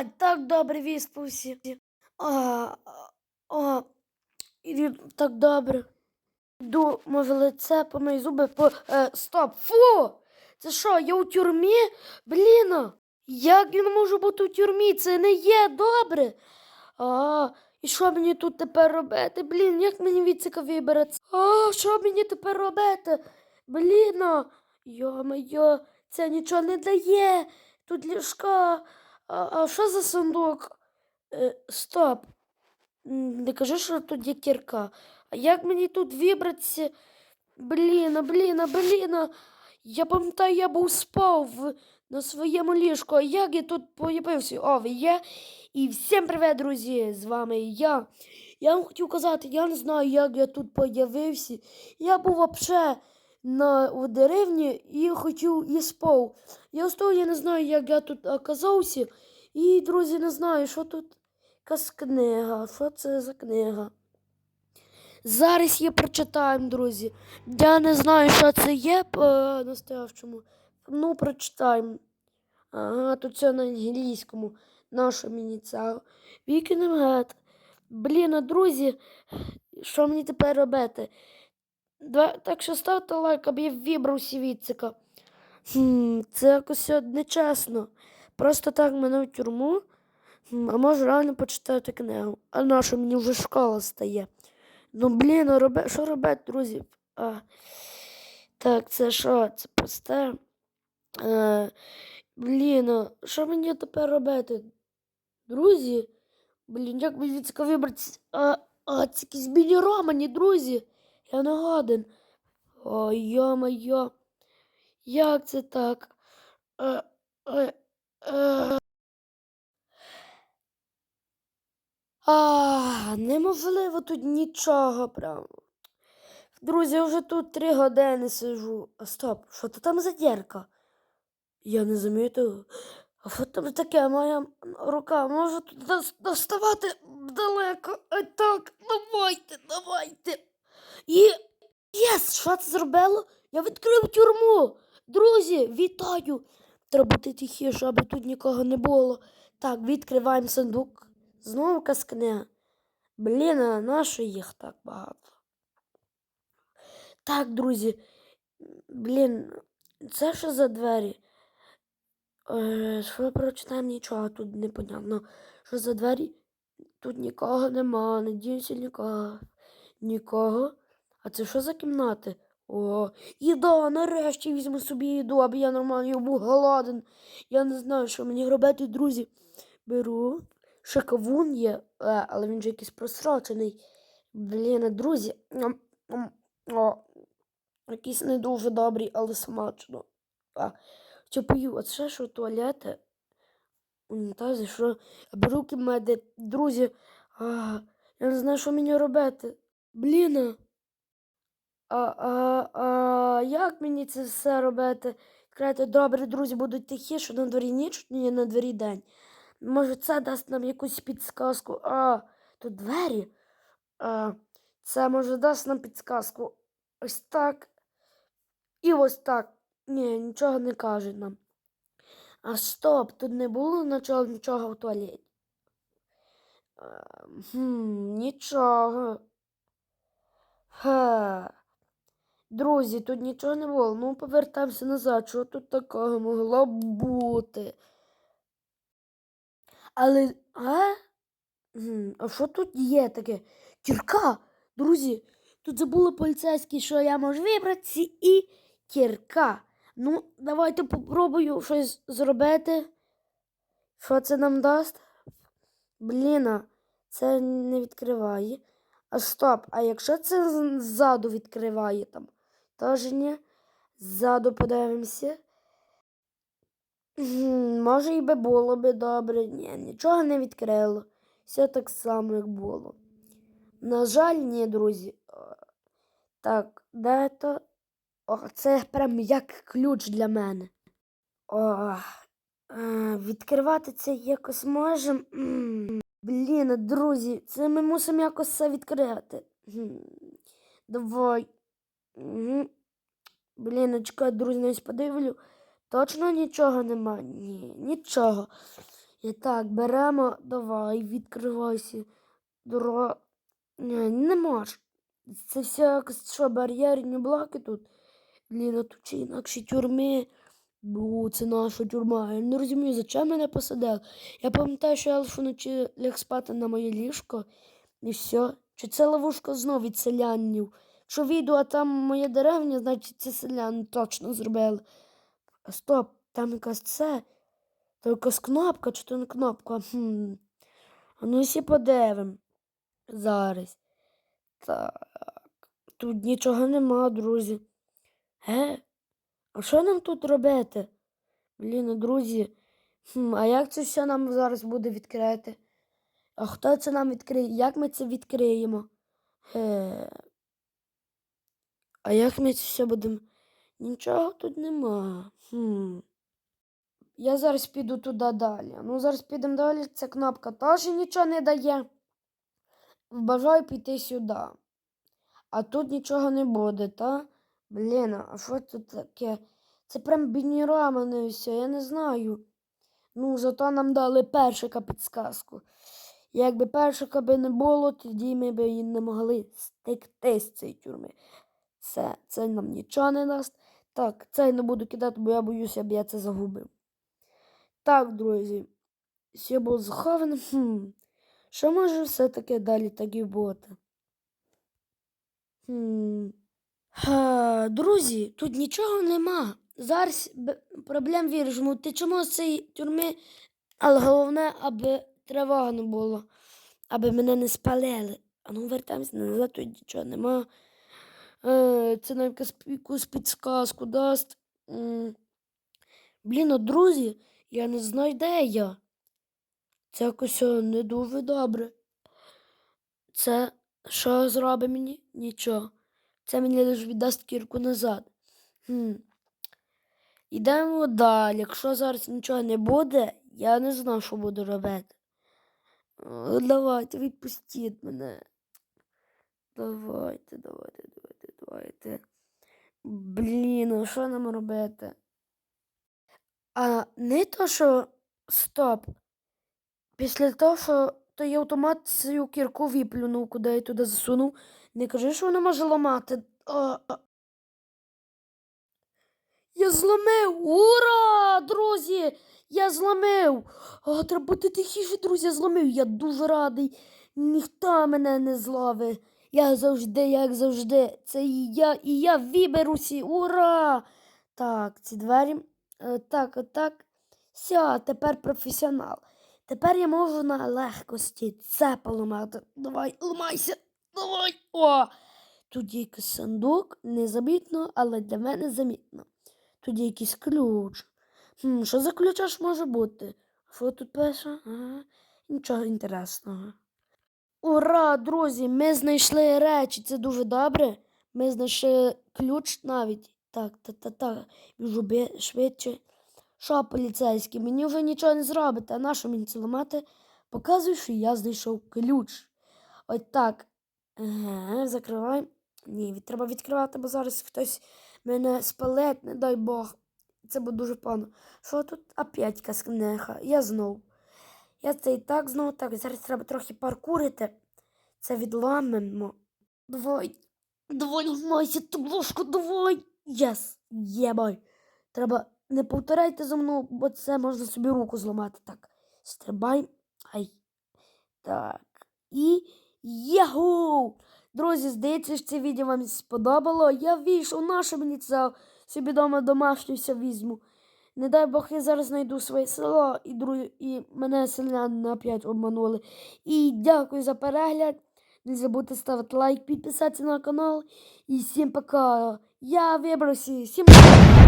А, так добре виспався. А, а, і так добре. Йду, може, лице, помий зуби, по... Е, стоп, фу! Це що, я у тюрмі? Блін, як я не можу бути у тюрмі? Це не є добре. А, і що мені тут тепер робити? Блін, як мені від цика вибратися? А, що мені тепер робити? Блін, йо-моє, це нічого не дає. Тут ліжка. А, що за сундук? Е, стоп. Не кажи, що тут є кірка. А як мені тут вибратися? Блін, блін, блін. Я пам'ятаю, я був спав на своєму ліжку. А як я тут появився? О, ви є? І всім привіт, друзі! З вами я. Я вам хотів казати, я не знаю, як я тут появився. Я був взагалі на у деревні і хотів і спав. Я стою, я не знаю, як я тут оказався. І, друзі, не знаю, що тут якась книга. Що це за книга? Зараз її прочитаємо, друзі. Я не знаю, що це є по настоящому. Ну, прочитаємо. Ага, тут все на англійському. Наша мені ця. Вікінем гет. Блін, друзі, що мені тепер робити? Два... Так що ставте лайк, аби я вибрався від цика. Хм, це якось нечесно. Просто так мене в тюрму. А може реально почитати книгу. А на що мені вже школа стає? Ну, блін, а роби... що робити, друзі? А, так, це що? Це просте. Е, блін, а що мені тепер робити? Друзі? Блін, як мені від цього вибратися? А, а, це якісь міні-романі, друзі. Я не годен. Ой, йо-моє. Як це так? Е, е. А, неможливо тут нічого прямо. Друзі, я вже тут три години сижу. А стоп, що то там за дірка? Я не замітив. А що там таке? Моя рука може тут доставати далеко. А так, давайте, давайте. І. Єс! Що це зробило? Я відкрив тюрму. Друзі, вітаю! Треба бути тихіше, аби тут нікого не було. Так, відкриваємо сундук. Знову якась книга. Блін, а нащо їх так багато? Так, друзі. Блін, це що за двері? Е, що прочитаємо нічого, тут непонятно. Що за двері? Тут нікого нема, надіюся, нікого. Нікого. А це що за кімнати? О, їда, нарешті візьму собі їду, аби я нормально я був голоден. Я не знаю, що мені робити, друзі. Беру. Ще кавун є, е, але він же якийсь просрочений. Блін, друзі. О, якийсь не дуже добрий, але смачно. А, чи пою, а це що туалети? Унітази, що беру кімеди, друзі. А, я не знаю, що мені робити. Блін. А, а, а як мені це все робити? Крайте, добре, друзі, будуть тихіше, на дворі ніч, ні, на дворі день. Може, це дасть нам якусь підсказку. А, тут двері. А, це може дасть нам підсказку. Ось так. І ось так. Ні, нічого не каже нам. А стоп, тут не було нічого, нічого в туалеті. А, хм, нічого. Ха. Друзі, тут нічого не було. Ну, повертаємося назад. Що тут такого могло бути? Але. А? А що тут є таке? Кірка! Друзі, тут забули поліцейські, що я можу вибратися і кірка. Ну, давайте попробую щось зробити. Що це нам дасть? Блін, а це не відкриває. А стоп, а якщо це ззаду відкриває там? Тож ні. Ззаду подивимося. Може, і би було би добре. Ні, нічого не відкрило. Все так само, як було. На жаль, ні, друзі. Так, де то? О, це прям як ключ для мене. О, е, відкривати це якось можемо. Блін, друзі, це ми мусимо якось це відкрити. Давай. Мгм. Блін, чекай, друзі, навіть подивлю. Точно нічого нема? Ні, нічого. І так, беремо, давай, відкривайся. Дорога. Не, не можеш. Це все що, бар'єрні блоки тут. Блін, тут чи інакші тюрми. Бу, це наша тюрма. Я не розумію, зачем мене посадили. Я пам'ятаю, що лише вночі ляг спати на моє ліжко. І все. Чи це ловушка знов від селянів? Вийду, а там моя деревня, значить це селяни точно зробили. Стоп, там якась це. То якась кнопка, чи то не кнопка? Хм. А ну всі подивимо. Зараз. Так. Тут нічого нема, друзі. Ге? А що нам тут робити? Блін, ну, друзі. Хм, а як це все нам зараз буде відкрити? А хто це нам відкриє? Як ми це відкриємо? Е... А як ми це все будемо? Нічого тут нема. Хм. Я зараз піду туди далі. Ну, зараз підемо далі. Ця кнопка теж нічого не дає. Бажаю піти сюди. А тут нічого не буде, та? Блін, а що тут таке? Це прям бінірама все, я не знаю. Ну, зато нам дали першика підсказку. Якби першика би не було, тоді ми б і не могли стекти з цієї тюрми. Це, це нам нічого не дасть. Так, це я не буду кидати, бо я боюся, аби я це загубив. Так, друзі, все було заховано. Хм. Що може все-таки далі так і бути? Хм. Ха, друзі, тут нічого нема. Зараз проблем вирішимо. Ти чому з цієї тюрми? Але головне, аби тривога не було, аби мене не спалили. А ну вертаємося назад, тут нічого нема. Е, це нам якась якусь підсказку дасть. Блін, от друзі, я не знаю, де я. Це якось не дуже добре. Це що зробить мені? Нічого. Це мені лише віддасть кірку назад. Хм. Ідемо далі. Якщо зараз нічого не буде, я не знаю, що буду робити. О, давайте, відпустіть мене. Давайте, давайте, давайте, давайте. Блін, а що нам робити? А не то, що стоп. Після того, що той автомат цю кірку виплюнув, куди я туди засунув. Не кажи, що вона може ламати. А. Я зламив! Ура! Друзі! Я зламив! О, треба бути тихіше, друзі, я зламив. Я дуже радий. Ніхто мене не зловить. Я завжди, як завжди. Це і я, і я виберуся. Ура! Так, ці двері. Е, так, отак. Все, тепер професіонал. Тепер я можу на легкості це поламати. Давай, ламайся. Давай. О! Тут якийсь сундук, незамітно, але для мене замітно. Тут якийсь ключ. Хм, що за ключ аж може бути? Що тут пише? Ага. Нічого інтересного. Ура, друзі! Ми знайшли речі, це дуже добре. Ми знайшли ключ навіть. Так, та, та, та. Біжу швидше. Що, поліцейський, мені вже нічого не зробите, а на що мені це ламати? Показую, що я знайшов ключ. Ось так. Ага, закривай. Ні, треба відкривати, бо зараз хтось мене спалить, не дай Бог. Це буде дуже погано. Що тут якась книга? Я знов. Я це і так знову так. Зараз треба трохи паркурити. Це відламемо. Давай. Давай, ламайся ту ложку, давай. Єс, єбай. Треба не повторяйте за мною, бо це можна собі руку зламати. Так. Стрибай. Ай. Так. І єгу! Друзі, здається, що це відео вам сподобало. Я вийшов, наше мені собі вдома домашню візьму. Не дай Бог, я зараз знайду своє село і друг... і мене селяни опять обманули. І дякую за перегляд. Не забудьте ставити лайк, підписатися на канал. І всім пока. Я вибрався. Всім пока.